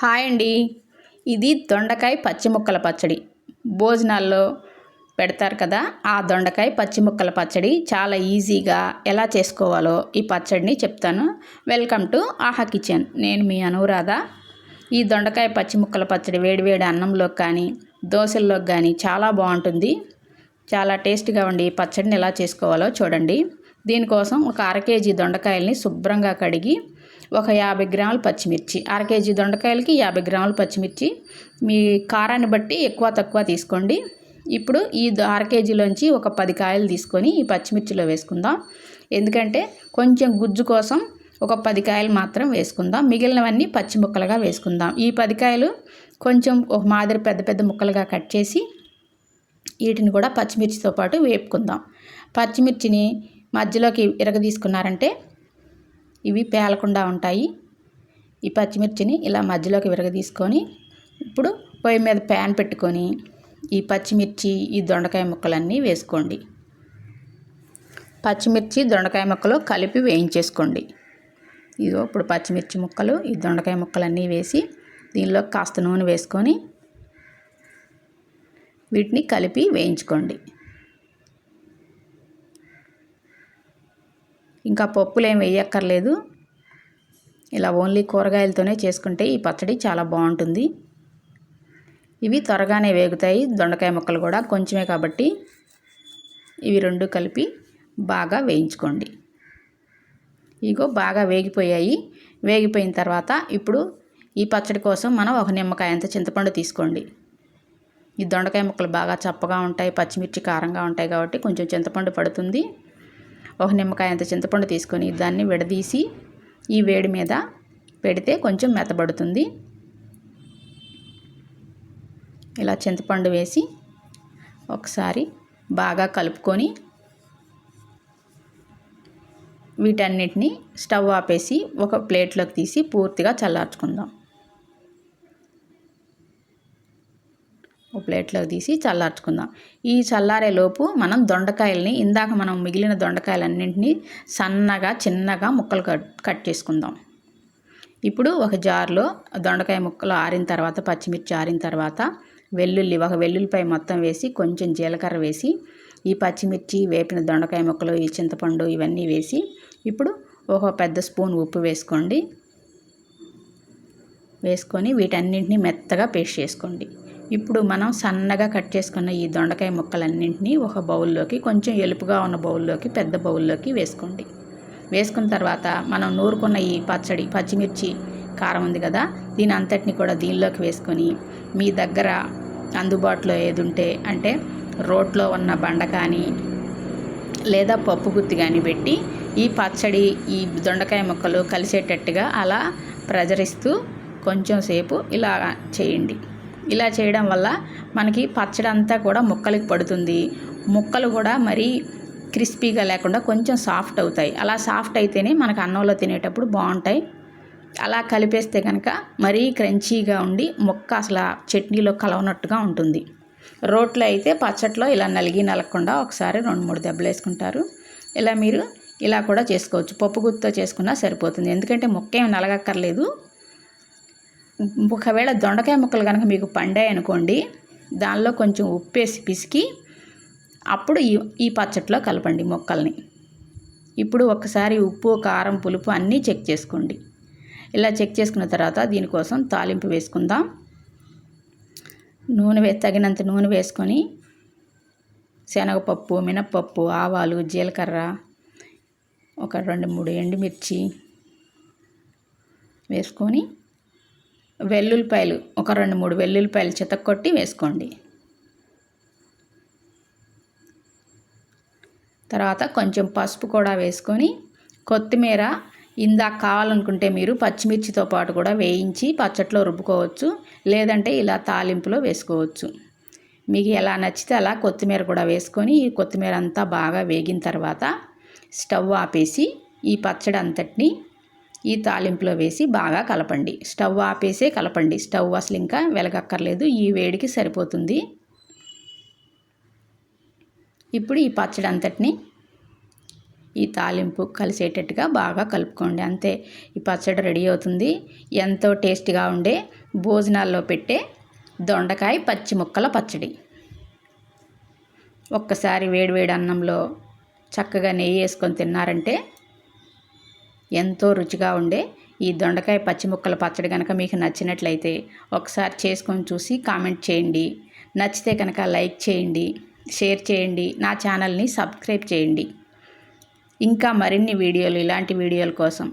Hi అండి ఇది దొండకాయ పచ్చి ముక్కల పచ్చడి. భోజనాల్లో పెడతారు కదా ఆ దొండకాయ పచ్చి ముక్కల పచ్చడి చాలా ఈజీగా ఎలా చేసుకోవాలో ఈ పచ్చడిని చెప్తాను. Welcome to Aaha kitchen. నేను మీ అనురాధ. ఈ దొండకాయ పచ్చి ముక్కల పచ్చడి వేడివేడి అన్నంలో కానీ దోశల్లో కానీ చాలా బాగుంటుంది. చాలా టేస్ట్గా ఉండి ఈ పచ్చడిని ఎలా చేసుకోవాలో చూడండి. దీనికోసం ఒక అర కేజీ దొండకాయల్ని శుభ్రంగా కడిగి ఒక యాభై గ్రాములు పచ్చిమిర్చి అర కేజీ దొండకాయలకి యాభై గ్రాములు పచ్చిమిర్చి. మీ కారాన్ని బట్టి ఎక్కువ తక్కువ తీసుకోండి. ఇప్పుడు ఈ అర కేజీలోంచి ఒక పది కాయలు తీసుకొని ఈ పచ్చిమిర్చిలో వేసుకుందాం. ఎందుకంటే కొంచెం గుజ్జు కోసం ఒక పది కాయలు మాత్రం వేసుకుందాం. మిగిలినవన్నీ పచ్చి ముక్కలుగా వేసుకుందాం. ఈ పది కాయలు కొంచెం ఒక మాదిరి పెద్ద పెద్ద ముక్కలుగా కట్ చేసి వీటిని కూడా పచ్చిమిర్చితో పాటు వేపుకుందాం. పచ్చిమిర్చిని మధ్యలోకి ఇరగ తీసుకున్నారంటే ఇవి పేలకుండా ఉంటాయి. ఈ పచ్చిమిర్చిని ఇలా మధ్యలోకి విరగ తీసుకొని ఇప్పుడు పొయ్యి మీద ప్యాన్ పెట్టుకొని ఈ పచ్చిమిర్చి ఈ దొండకాయ ముక్కలన్నీ వేసుకోండి. పచ్చిమిర్చి దొండకాయ ముక్కలు కలిపి వేయించేసుకోండి. ఇదిగో ఇప్పుడు పచ్చిమిర్చి ముక్కలు ఈ దొండకాయ ముక్కలన్నీ వేసి దీనిలో కాస్త నూనె వేసుకొని వీటిని కలిపి వేయించుకోండి. ఇంకా పప్పులు ఏమి వేయక్కర్లేదు. ఇలా ఓన్లీ కూరగాయలతోనే చేసుకుంటే ఈ పచ్చడి చాలా బాగుంటుంది. ఇవి త్వరగానే వేగుతాయి. దొండకాయ ముక్కలు కూడా కొంచెమే కాబట్టి ఇవి రెండు కలిపి బాగా వేయించుకోండి. ఇగో బాగా వేగిపోయాయి. వేగిపోయిన తర్వాత ఇప్పుడు ఈ పచ్చడి కోసం మనం ఒక నిమ్మకాయ అంత చింతపండు తీసుకోండి. ఈ దొండకాయ ముక్కలు బాగా చప్పగా ఉంటాయి పచ్చిమిర్చి కారంగా ఉంటాయి కాబట్టి కొంచెం చింతపండు పడుతుంది. ఒక నిమ్మకాయ అంత చింతపండు తీసుకొని దాన్ని విడదీసి ఈ వేడి మీద పెడితే కొంచెం మెత్తబడుతుంది. ఇలా చింతపండు వేసి ఒకసారి బాగా కలుపుకొని వీటన్నిటిని స్టవ్ ఆపేసి ఒక ప్లేట్లోకి తీసి పూర్తిగా చల్లార్చుకుందాం. ఒక ప్లేట్లోకి తీసి చల్లార్చుకుందాం. ఈ చల్లారే లోపు మనం దొండకాయల్ని ఇందాక మనం మిగిలిన దొండకాయలన్నింటినీ సన్నగా చిన్నగా ముక్కలు కట్ కట్ చేసుకుందాం. ఇప్పుడు ఒక జార్లో దొండకాయ ముక్కలు ఆరిన తర్వాత పచ్చిమిర్చి ఆరిన తర్వాత వెల్లుల్లి ఒక వెల్లుల్లిపై మొత్తం వేసి కొంచెం జీలకర్ర వేసి ఈ పచ్చిమిర్చి వేపిన దొండకాయ ముక్కలు ఈ చింతపండు ఇవన్నీ వేసి ఇప్పుడు ఒక పెద్ద స్పూన్ ఉప్పు వేసుకోండి. వేసుకొని వీటన్నింటినీ మెత్తగా పేస్ట్ చేసుకోండి. ఇప్పుడు మనం సన్నగా కట్ చేసుకున్న ఈ దొండకాయ ముక్కలన్నింటినీ ఒక బౌల్లోకి కొంచెం ఎలుపుగా ఉన్న బౌల్లోకి పెద్ద బౌల్లోకి వేసుకోండి. వేసుకున్న తర్వాత మనం నూరుకున్న ఈ పచ్చడి పచ్చిమిర్చి కారం ఉంది కదా దీని అంతటిని కూడా దీనిలోకి వేసుకొని మీ దగ్గర అందుబాటులో ఏది ఉంటే అంటే రోట్లో ఉన్న బండ కానీ లేదా పప్పు గుత్తి కానీ పెట్టి ఈ పచ్చడి ఈ దొండకాయ ముక్కలు కలిసేటట్టుగా అలా ప్రజరిస్తూ కొంచెం సేపు ఇలా చేయండి. ఇలా చేయడం వల్ల మనకి పచ్చడి అంతా కూడా ముక్కలకి పడుతుంది. ముక్కలు కూడా మరీ క్రిస్పీగా లేకుండా కొంచెం సాఫ్ట్ అవుతాయి. అలా సాఫ్ట్ అయితేనే మనకు అన్నంలో తినేటప్పుడు బాగుంటాయి. అలా కలిపేస్తే కనుక మరీ క్రంచీగా ఉండి ముక్క అసలు చట్నీలో కలవనట్టుగా ఉంటుంది. రోట్లో అయితే పచ్చట్లో ఇలా నలిగి నలగకుండా ఒకసారి రెండు మూడు దెబ్బలు వేసుకుంటారు. ఇలా మీరు ఇలా కూడా చేసుకోవచ్చు. పప్పు గుత్తితో చేసుకున్నా సరిపోతుంది. ఎందుకంటే ముక్క ఏం నలగక్కర్లేదు. ఒకవేళ దొండకాయ ముక్కలు కనుక మీకు పండాయి అనుకోండి దానిలో కొంచెం ఉప్పేసి పిసికి అప్పుడు ఈ ఈ పచ్చట్లో కలపండి మొక్కల్ని. ఇప్పుడు ఒకసారి ఉప్పు కారం పులుపు అన్నీ చెక్ చేసుకోండి. ఇలా చెక్ చేసుకున్న తర్వాత దీనికోసం తాలింపు వేసుకుందాం. నూనె వే తగినంత నూనె వేసుకొని శనగపప్పు మినప్పప్పు ఆవాలు జీలకర్ర ఒక రెండు మూడు ఎండుమిర్చి వేసుకొని వెల్లుల్లిపాయలు ఒక రెండు మూడు వెల్లుల్లిపాయలు చితక్కొట్టి వేసుకోండి. తర్వాత కొంచెం పసుపు కూడా వేసుకొని కొత్తిమీర ఇందాక కావాలనుకుంటే మీరు పచ్చిమిర్చితో పాటు కూడా వేయించి పచ్చట్లో రుబ్బుకోవచ్చు లేదంటే ఇలా తాలింపులో వేసుకోవచ్చు. మీకు ఎలా నచ్చితే అలా కొత్తిమీర కూడా వేసుకొని ఈ కొత్తిమీర అంతా బాగా వేగిన తర్వాత స్టవ్ ఆపేసి ఈ పచ్చడి అంతటిని ఈ తాలింపులో వేసి బాగా కలపండి. స్టవ్ ఆపేసే కలపండి. స్టవ్ అసలు ఇంకా వెలగక్కర్లేదు. ఈ వేడికి సరిపోతుంది. ఇప్పుడు ఈ పచ్చడి అంతటిని ఈ తాలింపు కలిసేటట్టుగా బాగా కలుపుకోండి. అంతే ఈ పచ్చడి రెడీ అవుతుంది. ఎంతో టేస్ట్గా ఉండే భోజనాల్లో పెట్టే దొండకాయ పచ్చి ముక్కల పచ్చడి. ఒక్కసారి వేడివేడి అన్నంలో చక్కగా నెయ్యి వేసుకొని తిన్నారంటే ఎంతో రుచిగా ఉండే ఈ దొండకాయ పచ్చి ముక్కల పచ్చడి కనుక మీకు నచ్చినట్లయితే ఒకసారి చేసుకొని చూసి కామెంట్ చేయండి. నచ్చితే కనుక లైక్ చేయండి షేర్ చేయండి నా ఛానల్ని సబ్స్క్రైబ్ చేయండి. ఇంకా మరిన్ని వీడియోలు ఇలాంటి వీడియోల కోసం